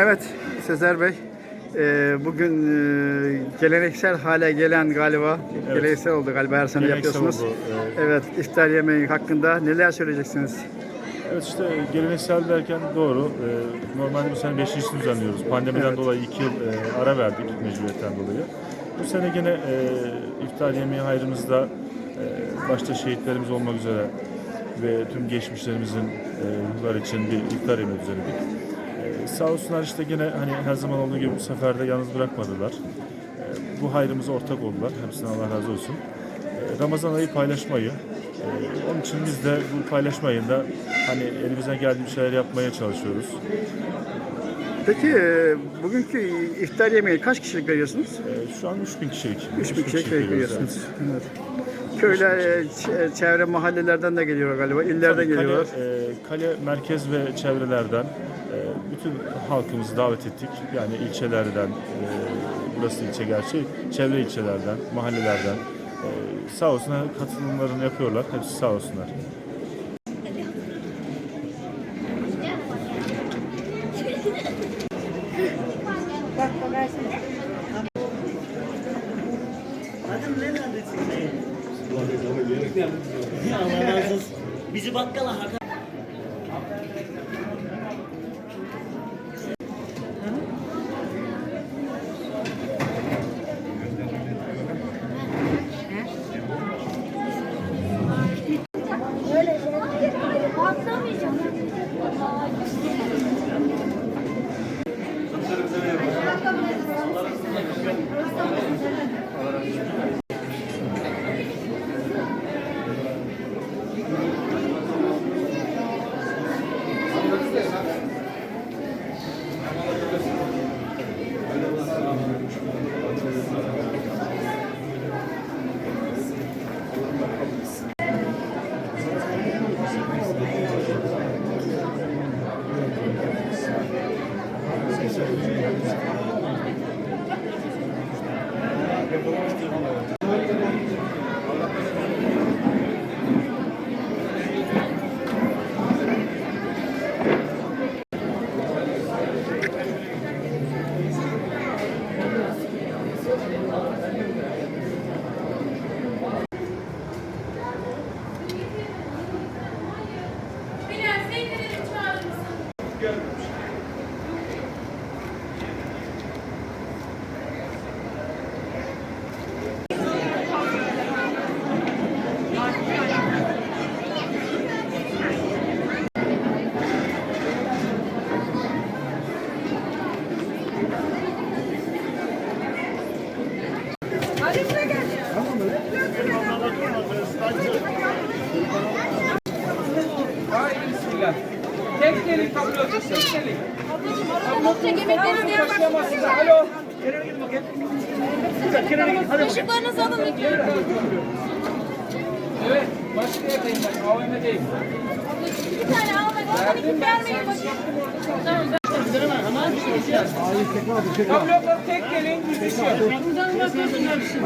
Evet Sezer Bey. e, bugün e, geleneksel hale gelen galiba, Evet. geleneksel oldu galiba her sene Geleneksel yapıyorsunuz. oldu, Evet, iftar yemeği hakkında neler söyleyeceksiniz? Evet işte geleneksel derken doğru. Ee, normalde bu sene 5. düzenliyoruz. Pandemiden Evet. dolayı 2 yıl e, ara verdik mecburiyetten dolayı. Bu sene yine e, iftar yemeği hayrımızda e, başta şehitlerimiz olmak üzere ve tüm geçmişlerimizin e, ruhları için bir iftar yemeği düzenledik. E, sağ olsunlar işte gene hani her zaman olduğu gibi bu sefer de yalnız bırakmadılar. E, bu hayrımıza ortak oldular. Hepsine Allah razı olsun. E, Ramazan ayı paylaşmayı. e, onun için biz de bu paylaşma ayında hani elimizden geldiği bir şeyler yapmaya çalışıyoruz. Peki e, bugünkü iftar yemeği kaç kişilik veriyorsunuz? E, şu an 3000 kişilik. 3000 kişilik veriyorsunuz. Evet. Köyler, e, ç- çevre mahallelerden de geliyor galiba, illerden Tabii geliyorlar. Kale, e, kale merkez ve çevrelerden e, bütün halkımızı davet ettik. Yani ilçelerden, e, burası ilçe gerçi, çevre ilçelerden, mahallelerden. E, sağ olsunlar katılımlarını yapıyorlar. Hepsi sağ olsunlar. Bizi bakkala Bilal mısın? Bismillah. Tek delik kabul olacak. Tek delik. Ablacığım yemeklerinizi yapmak Başlayamazsınız. Alo. Kenara gidin bakayım. Güzel, kenara gidin. Hadi. Kaşıklarınızı alın lütfen. Evet. Başlayayım bak. AVM'deyim. Bir tane almayın. Ondan iki vermeyin bakayım. Yok. Tek gelin. Hızlı hızlı hızlı.